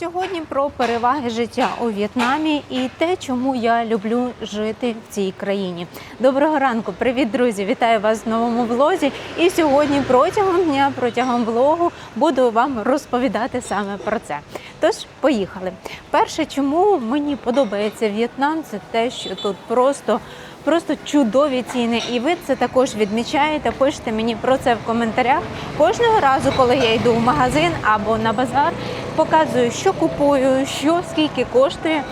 Сьогодні про переваги життя у В'єтнамі і те, чому я люблю жити в цій країні. Доброго ранку, привіт, друзі! Вітаю вас в новому влозі. І сьогодні протягом дня, протягом влогу буду вам розповідати саме про це. Тож, поїхали. Перше, чому мені подобається В'єтнам, це те, що тут просто. Просто чудові ціни, і ви це також відмічаєте. Пишете мені про це в коментарях. Кожного разу, коли я йду в магазин або на базар, показую, що купую, що скільки коштує.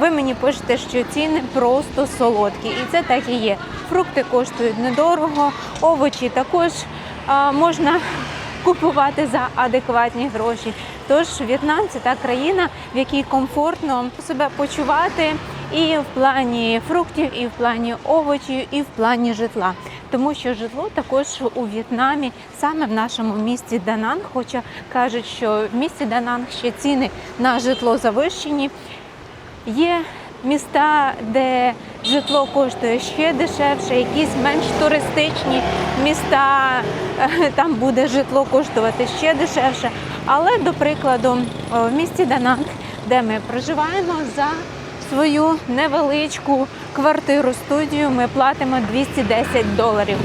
Ви мені пишете, що ціни просто солодкі, і це так і є. Фрукти коштують недорого, овочі також а, можна купувати за адекватні гроші. Тож В'єтнам це та країна, в якій комфортно себе почувати і в плані фруктів, і в плані овочів, і в плані житла. Тому що житло також у В'єтнамі, саме в нашому місті Дананг, хоча кажуть, що в місті Дананг ще ціни на житло завищені. Є міста, де житло коштує ще дешевше, якісь менш туристичні міста, е, там буде житло коштувати ще дешевше. Але, до прикладу, в місті Дананг, де ми проживаємо, за свою невеличку квартиру студію ми платимо 210 доларів.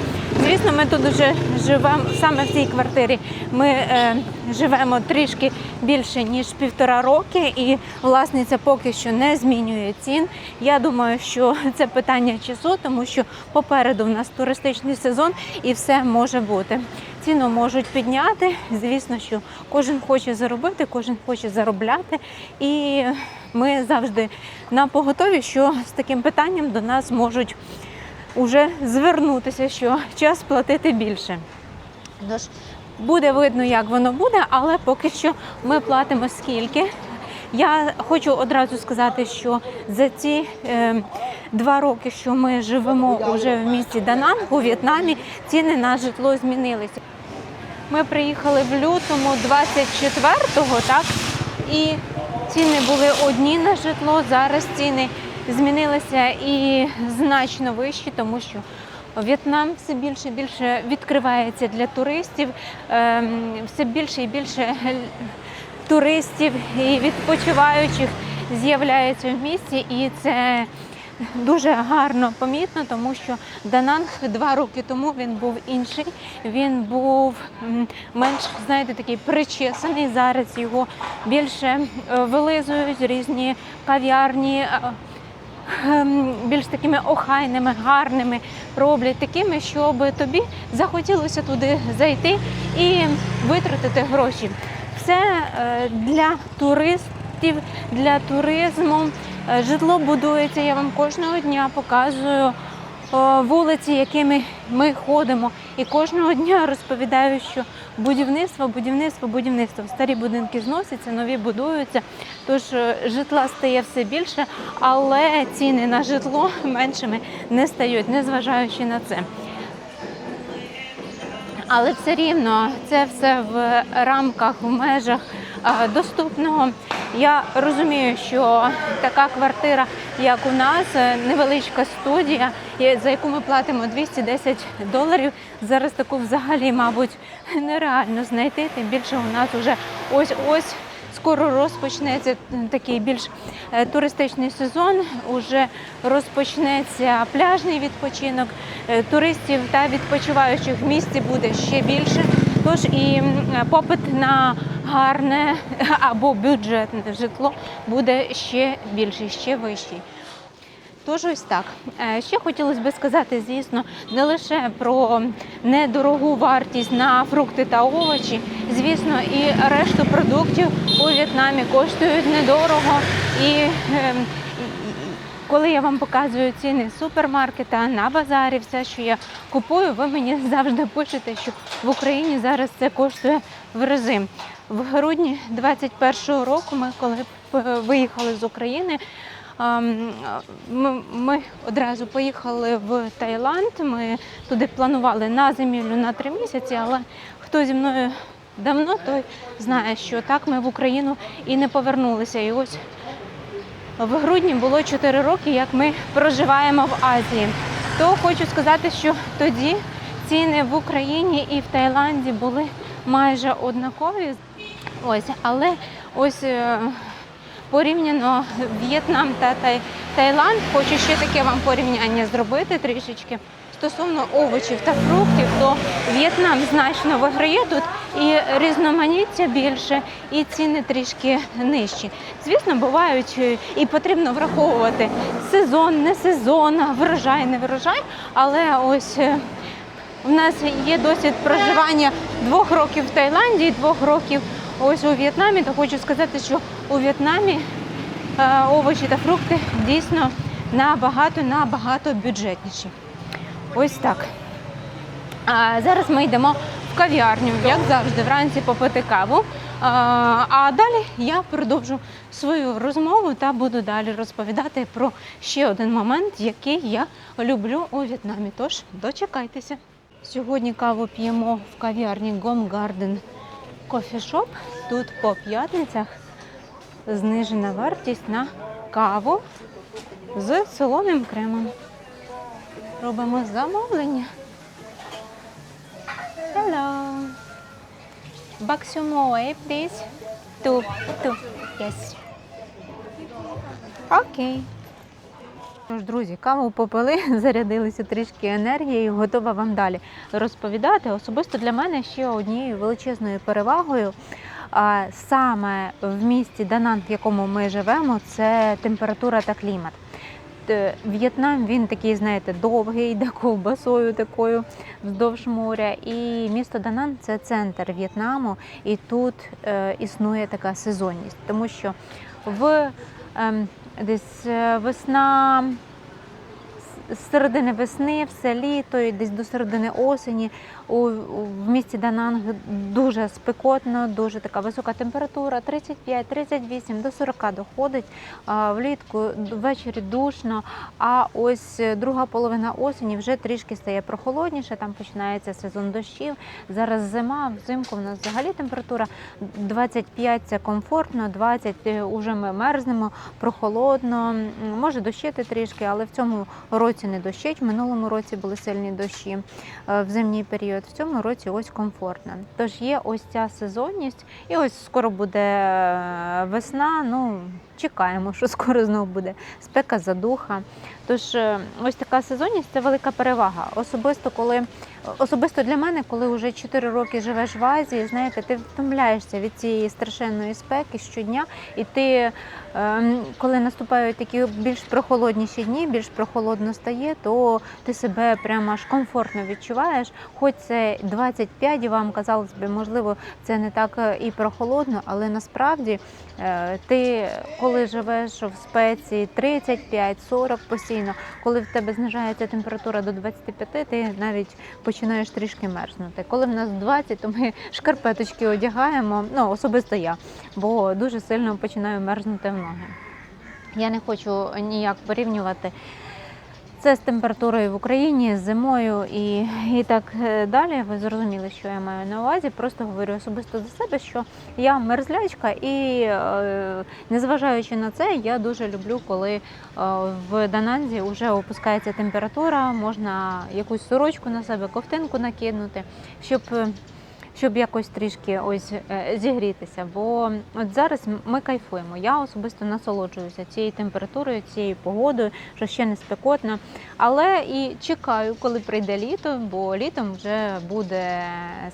Звісно, ми тут вже живемо саме в цій квартирі. Ми е, живемо трішки більше ніж півтора роки, і власниця поки що не змінює цін. Я думаю, що це питання часу, тому що попереду в нас туристичний сезон і все може бути. Ціну можуть підняти. Звісно, що кожен хоче заробити, кожен хоче заробляти. І ми завжди на поготові, що з таким питанням до нас можуть уже звернутися, що час платити більше. Тож буде видно, як воно буде, але поки що ми платимо скільки. Я хочу одразу сказати, що за ці е, два роки, що ми живемо уже в місті Дананг у В'єтнамі, ціни на житло змінилися. Ми приїхали в лютому 24-го, так? І ціни були одні на житло. Зараз ціни змінилися і значно вищі, тому що В'єтнам все більше і більше відкривається для туристів, ем, все більше і більше туристів і відпочиваючих з'являється в місті, і це дуже гарно помітно, тому що Дананг два роки тому він був інший. Він був менш, знаєте, такий причесаний. Зараз його більше е, вилизують різні кав'ярні. е, ем, Більш такими охайними, гарними роблять такими, щоб тобі захотілося туди зайти і витратити гроші. Все е, для туристів, для туризму. Е, Житло будується. Я вам кожного дня показую вулиці, якими ми ходимо. І кожного дня розповідаю, що будівництво, будівництво, будівництво. Старі будинки зносяться, нові будуються. Тож е, житла стає все більше, але ціни на житло меншими не стають, незважаючи на це. Але все рівно це все в рамках, в межах е, доступного. Я розумію, що така квартира, як у нас, е, невеличка студія, за яку ми платимо 210 доларів. Зараз таку взагалі, мабуть, нереально знайти. Тим більше у нас вже ось ось. Скоро розпочнеться такий більш е, туристичний сезон. Уже розпочнеться пляжний відпочинок. Е, Туристів та відпочиваючих в місті буде ще більше. Тож і попит на гарне або бюджетне житло буде ще більший, ще вищий. Тож ось так. Е, Ще хотілося би сказати, звісно, не лише про недорогу вартість на фрукти та овочі. Звісно, і решту продуктів у В'єтнамі коштують недорого. І ем, коли я вам показую ціни супермаркета на базарі, все, що я купую, ви мені завжди пишете, що в Україні зараз це коштує в рази. В грудні 21-го року, ми коли виїхали з України, ем, ми одразу поїхали в Таїланд. Ми туди планували на зимівлю на три місяці, але хто зі мною давно, той знає, що так ми в Україну і не повернулися. І ось в грудні було 4 роки, як ми проживаємо в Азії. То хочу сказати, що тоді ціни в Україні і в Таїланді були майже однакові. Ось, але ось е, порівняно В'єтнам та Таїланд. Хочу ще таке вам порівняння зробити трішечки. Стосовно овочів та фруктів, то В'єтнам значно виграє тут і різноманіття більше, і ціни трішки нижчі. Звісно, бувають е, і потрібно враховувати сезон, не сезон, врожай, не врожай. Але ось е, у нас є досвід проживання двох років в Таїланді двох років ось у В'єтнамі. То хочу сказати, що у В'єтнамі е, овочі та фрукти дійсно набагато набагато бюджетніші. Ось так. А зараз ми йдемо в кав'ярню, як завжди, вранці попити каву. А, а далі я продовжу свою розмову та буду далі розповідати про ще один момент, який я люблю у В'єтнамі. Тож дочекайтеся. Сьогодні каву п'ємо в кав'ярні Gom Garden Shop. Тут по п'ятницях знижена вартість на каву з солоним кремом. Робимо замовлення. Hello. Baksumoe, please. Two, two. Yes. Окей. Тож, друзі, каву попили, зарядилися трішки енергією, готова вам далі розповідати. Особисто для мене ще однією величезною перевагою. Саме в місті Дананг, в якому ми живемо, це температура та клімат. В'єтнам він такий, знаєте, довгий, йде ковбасою такою вздовж моря. І місто Данан це центр В'єтнаму, і тут е, існує така сезонність, тому що в ем, десь е, весна. з- З середини весни, все літо, і десь до середини осені у, в місті Дананг дуже спекотно, дуже така висока температура, 35-38 до 40 доходить. Влітку ввечері душно, а ось е, друга половина осені вже трішки стає прохолодніше, там починається сезон дощів. Зараз зима, взимку в нас взагалі температура 25 це комфортно, 20 вже ми мерзнемо, прохолодно, може дощити трішки, але в цьому році не дощить. В минулому році були сильні дощі е, в зимній період. В цьому році ось комфортно. Тож є ось ця сезонність, і ось скоро буде е, весна. Ну чекаємо, що скоро знов буде спека, задуха. Тож е, ось така сезонність це велика перевага. Особисто коли особисто для мене, коли вже 4 роки живеш в Азії, знаєте, ти втомляєшся від цієї страшенної спеки щодня, і ти, ем, коли наступають такі більш прохолодніші дні, більш прохолодно стає, то ти себе прямо аж комфортно відчуваєш. Хоч це 25, і вам казалось би, можливо, це не так е, і прохолодно, але насправді е, ти, коли живеш в спеці 35-40 постійно, коли в тебе знижається температура до 25, ти навіть починаєш трішки мерзнути. Коли в нас 20, то ми шкарпеточки одягаємо, ну особисто я, бо дуже сильно починаю мерзнути в ноги. Я не хочу ніяк порівнювати це з температурою в Україні, з зимою і, і так е, далі. Ви зрозуміли, що я маю на увазі. Просто говорю особисто за себе, що я мерзлячка, і е, незважаючи на це, я дуже люблю, коли е, в Дананзі вже опускається температура, можна якусь сорочку на себе, ковтинку накинути, щоб. Щоб якось трішки ось е, зігрітися. Бо от зараз ми кайфуємо. Я особисто насолоджуюся цією температурою, цією погодою, що ще не спекотно. Але і чекаю, коли прийде літо, бо літом вже буде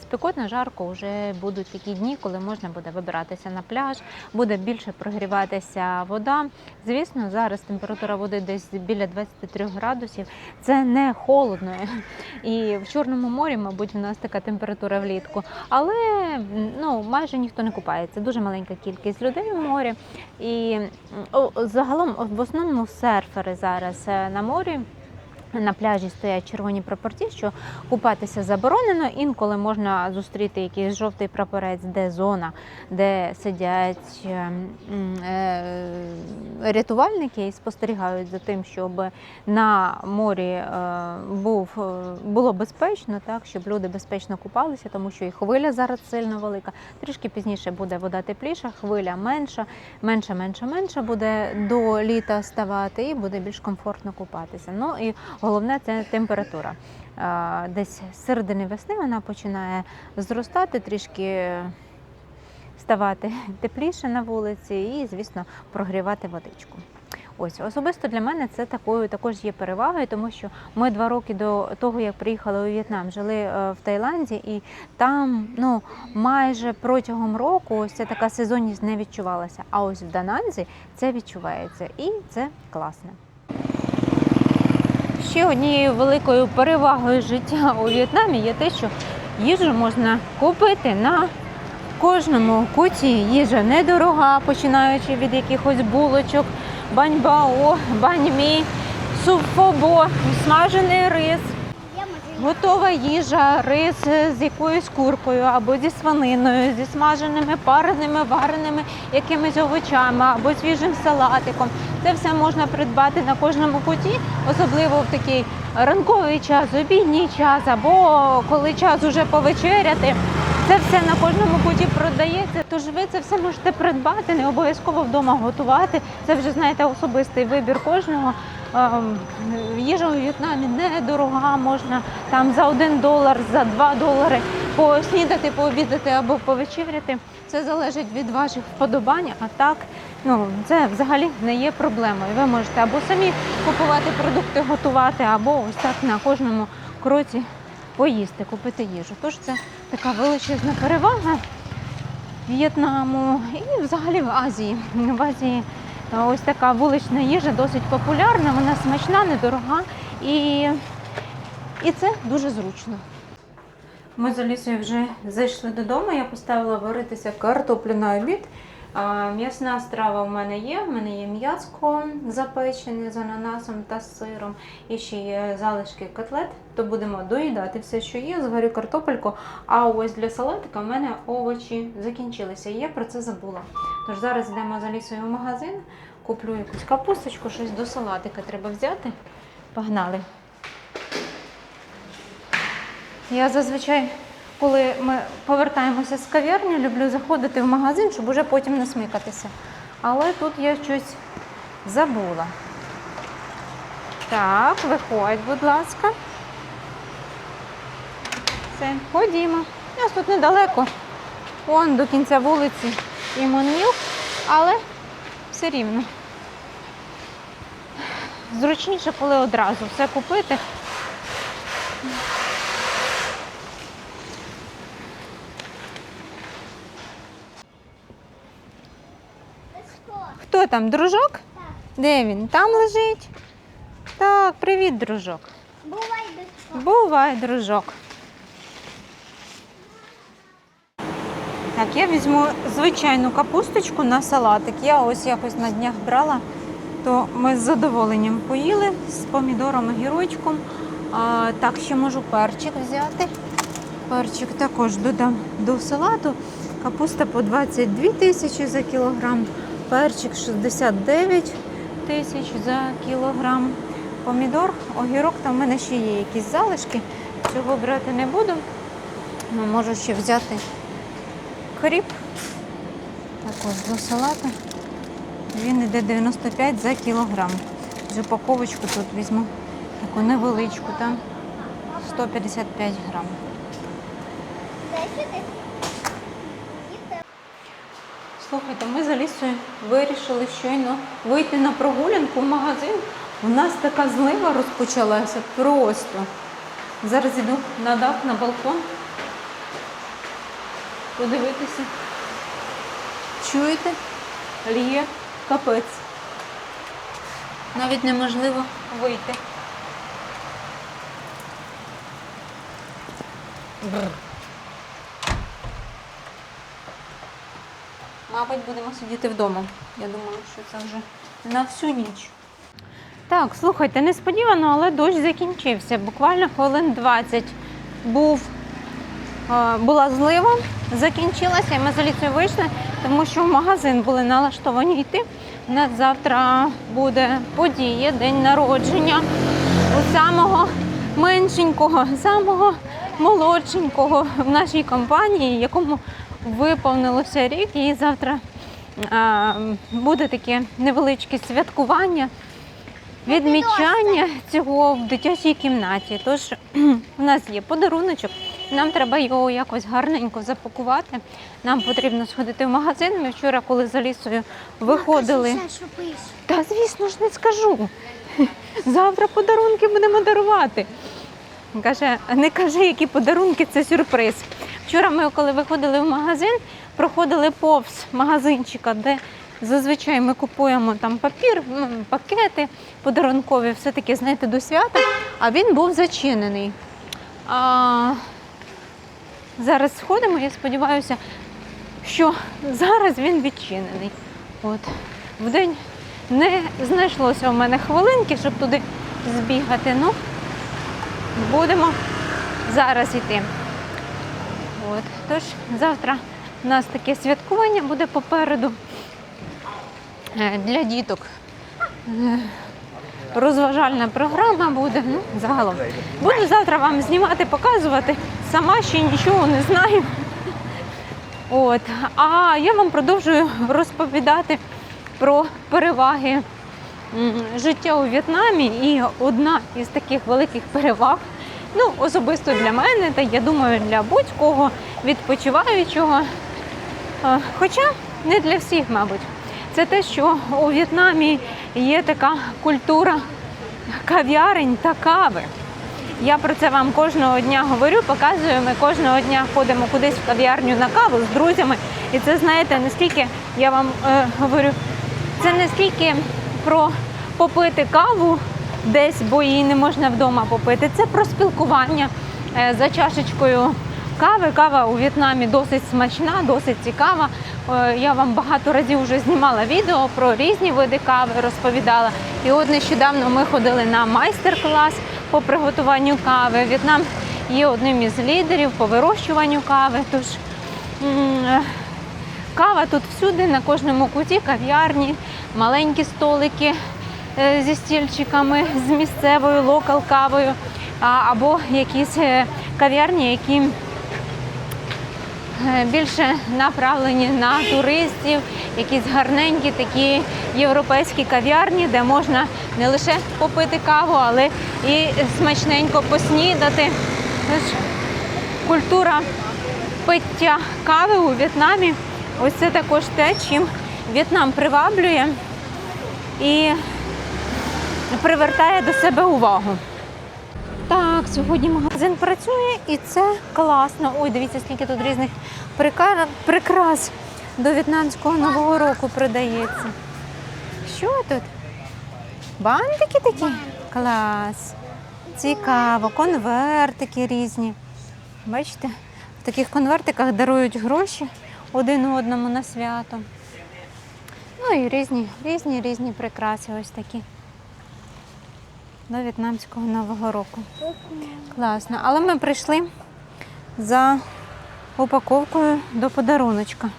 спекотно, жарко, вже будуть такі дні, коли можна буде вибиратися на пляж, буде більше прогріватися вода. Звісно, зараз температура води десь біля 23 градусів. Це не холодно. І в Чорному морі, мабуть, у нас така температура влітку. Але ну, майже ніхто не купається. Дуже маленька кількість людей в морі. І загалом в основному серфери зараз е, на морі. На пляжі стоять червоні прапорці, що купатися заборонено. Інколи можна зустріти якийсь жовтий прапорець, де зона, де сидять е, е, рятувальники і спостерігають за тим, щоб на морі е, був, е, було безпечно, так, щоб люди безпечно купалися, тому що і хвиля зараз сильно велика. Трішки пізніше буде вода тепліша, хвиля менша, менше, менше, менше буде до літа ставати і буде більш комфортно купатися. Ну і головне це температура. Десь з середини весни вона починає зростати трішки ставати тепліше на вулиці і, звісно, прогрівати водичку. Ось особисто для мене це такою також є перевагою, тому що ми два роки до того, як приїхали у В'єтнам, жили е, в Таїланді, і там ну майже протягом року ось ця така сезонність не відчувалася. А ось в Дананзі це відчувається, і це класно. Ще однією великою перевагою життя у В'єтнамі є те, що їжу можна купити на кожному куті. Їжа недорога, починаючи від якихось булочок, баньбао, баньмі, суфобо, смажений рис, готова їжа, рис з якоюсь куркою або зі свининою, зі смаженими, пареними, вареними якимись овочами або свіжим салатиком. Це все можна придбати на кожному куті, особливо в такий ранковий час, обідній час, або коли час уже повечеряти. Це все на кожному куті продається. Тож ви це все можете придбати, не обов'язково вдома готувати. Це вже знаєте особистий вибір кожного. Ем, Їжа у В'єтнамі недорога, можна там за один долар, за два долари поснідати, пообідати або повечеряти. Це залежить від ваших вподобань, а так ну це взагалі не є проблемою. Ви можете або самі купувати продукти, готувати, або ось так на кожному кроці поїсти, купити їжу. Тож це така величезна перевага В'єтнаму і взагалі в Азії. В Азії ось така вулична їжа досить популярна, вона смачна, недорога і, і це дуже зручно. Ми з Алісою вже зайшли додому. Я поставила варитися картоплю на обід. М'ясна страва у мене є. У мене є м'яско запечене з ананасом та сиром. І ще є залишки котлет. То будемо доїдати все, що є. Зварю картопельку. А ось для салатика в мене овочі закінчилися. Я про це забула. Тож зараз йдемо з Алісою в магазин, куплю якусь капусточку, щось до салатика треба взяти. Погнали. Я зазвичай, коли ми повертаємося з кав'ярні, люблю заходити в магазин, щоб уже потім не смикатися. Але тут я щось забула. Так, виходь, будь ласка. Все, ходімо. У нас тут недалеко. Вон до кінця вулиці і Монміл, але все рівно. Зручніше, коли одразу все купити. Хто там, дружок? Де він? Там лежить? Так, привіт, дружок. Бувай без Бувай, дружок. Так, я візьму звичайну капусточку на салатик. Я ось якось на днях брала, то ми з задоволенням поїли з помідором і гірочком. А, так, ще можу перчик взяти. Перчик також додам до салату. Капуста по 22 тисячі за кілограм, перчик 69 тисяч за кілограм. Помідор, огірок, там в мене ще є якісь залишки. Цього брати не буду. Можу ще взяти кріп. Також до салату. Він йде 95 за кілограм. Вже упаковочку тут візьму таку невеличку, там 155 грам. Слухайте, ми з Алісою вирішили щойно вийти на прогулянку в магазин. У нас така злива розпочалася просто. Зараз іду на дах, на балкон. Подивитися. Чуєте? Ліє капець. Навіть неможливо вийти. Бррр. Мабуть, будемо сидіти вдома. Я думаю, що це вже на всю ніч. Так, слухайте, несподівано, але дощ закінчився. Буквально хвилин 20 був, була злива, закінчилася, і ми з Алісою вийшли, тому що в магазин були налаштовані йти. У нас завтра буде подія, день народження у самого меншенького, самого молодшенького в нашій компанії, якому виповнилося рік, і завтра буде таке невеличке святкування, відмічання цього в дитячій кімнаті. Тож у нас є подаруночок Нам треба його якось гарненько запакувати. Нам потрібно сходити в магазин. Ми вчора, коли за лісою виходили. Та звісно ж не скажу. Завтра подарунки будемо дарувати. Каже, не кажи, які подарунки, це сюрприз. Вчора ми, коли виходили в магазин, проходили повз магазинчика, де зазвичай ми купуємо там папір, пакети подарункові, все-таки, знаєте, до свята, а він був зачинений. А, зараз сходимо, я сподіваюся, що зараз він відчинений. От. В не знайшлося у мене хвилинки, щоб туди збігати. Ну, будемо зараз йти. От. Тож завтра у нас таке святкування буде попереду Е, для діток. Розважальна програма буде. Ну, загалом. Буду завтра вам знімати, показувати. Сама ще нічого не знаю. От. А я вам продовжую розповідати про переваги життя у В'єтнамі. І одна із таких великих переваг, ну, особисто для мене, та я думаю, для будь-кого відпочиваючого. е, Хоча не для всіх, мабуть. Це те, що у В'єтнамі є така культура кав'ярень та кави. Я про це вам кожного дня говорю, показую. Ми кожного дня ходимо кудись в кав'ярню на каву з друзями. І це знаєте, наскільки я вам е, говорю, це не скільки про попити каву десь, бо її не можна вдома попити. Це про спілкування е, за чашечкою кави. Кава у В'єтнамі досить смачна, досить цікава. Е, Я вам багато разів вже знімала відео про різні види кави, розповідала. І от нещодавно ми ходили на майстер-клас по приготуванню кави. В'єтнам є одним із лідерів по вирощуванню кави. Тож е, Кава тут всюди, на кожному куті кав'ярні, маленькі столики е, зі стільчиками, з місцевою локал кавою, або якісь кав'ярні, які більше направлені на туристів, якісь гарненькі такі європейські кав'ярні, де можна не лише попити каву, але і смачненько поснідати. Культура пиття кави у В'єтнамі. Ось це також те, чим В'єтнам приваблює і привертає до себе увагу. Так, сьогодні магазин працює і це класно. Ой, дивіться, скільки тут різних прикрас до в'єтнамського нового року продається. Що тут? Бантики такі? Клас. Цікаво, конвертики різні. Бачите, в таких конвертиках дарують гроші один одному на свято. Ну і різні, різні, різні прикраси ось такі. До в'єтнамського нового року. Класно. Але ми прийшли за упаковкою до подаруночка.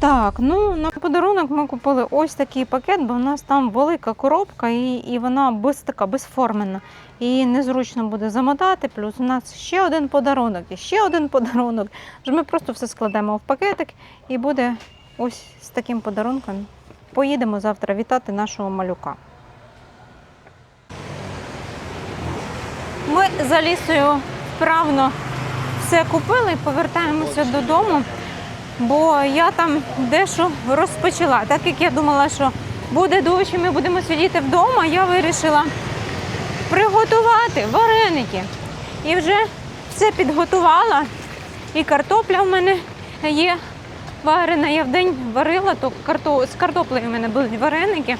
Так, ну на подарунок ми купили ось такий пакет, бо в нас там велика коробка і, і вона без така безформенна. І незручно буде замотати. Плюс у нас ще один подарунок і ще один подарунок. Ми просто все складемо в пакетик і буде ось з таким подарунком. Поїдемо завтра вітати нашого малюка. Ми за лісою вправно все купили, і повертаємося додому, бо я там дещо розпочала. Так як я думала, що буде дощ, і ми будемо сидіти вдома, я вирішила приготувати вареники. І вже все підготувала. І картопля в мене є варена. Я в день варила, то з картоплею в мене були вареники.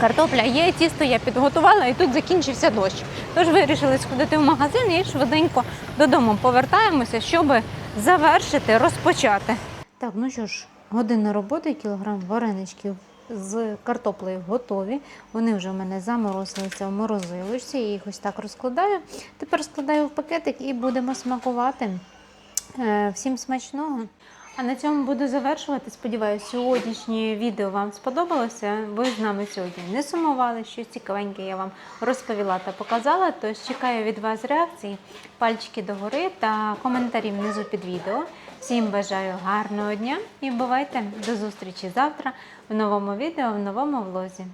Картопля є, тісто я підготувала і тут закінчився дощ. Тож вирішили сходити в магазин і швиденько додому повертаємося, щоб завершити, розпочати. Так, ну що ж, година роботи, кілограм вареничків з картоплею готові. Вони вже в мене заморозилися в морозилочці. Я їх ось так розкладаю. Тепер складаю в пакетик і будемо смакувати. Е, Всім смачного! А на цьому буду завершувати. Сподіваюся, сьогоднішнє відео вам сподобалося. Ви з нами сьогодні не сумували, щось цікавеньке я вам розповіла та показала. Тож чекаю від вас реакції, пальчики догори та коментарі внизу під відео. Всім бажаю гарного дня і бувайте до зустрічі завтра в новому відео, в новому влозі.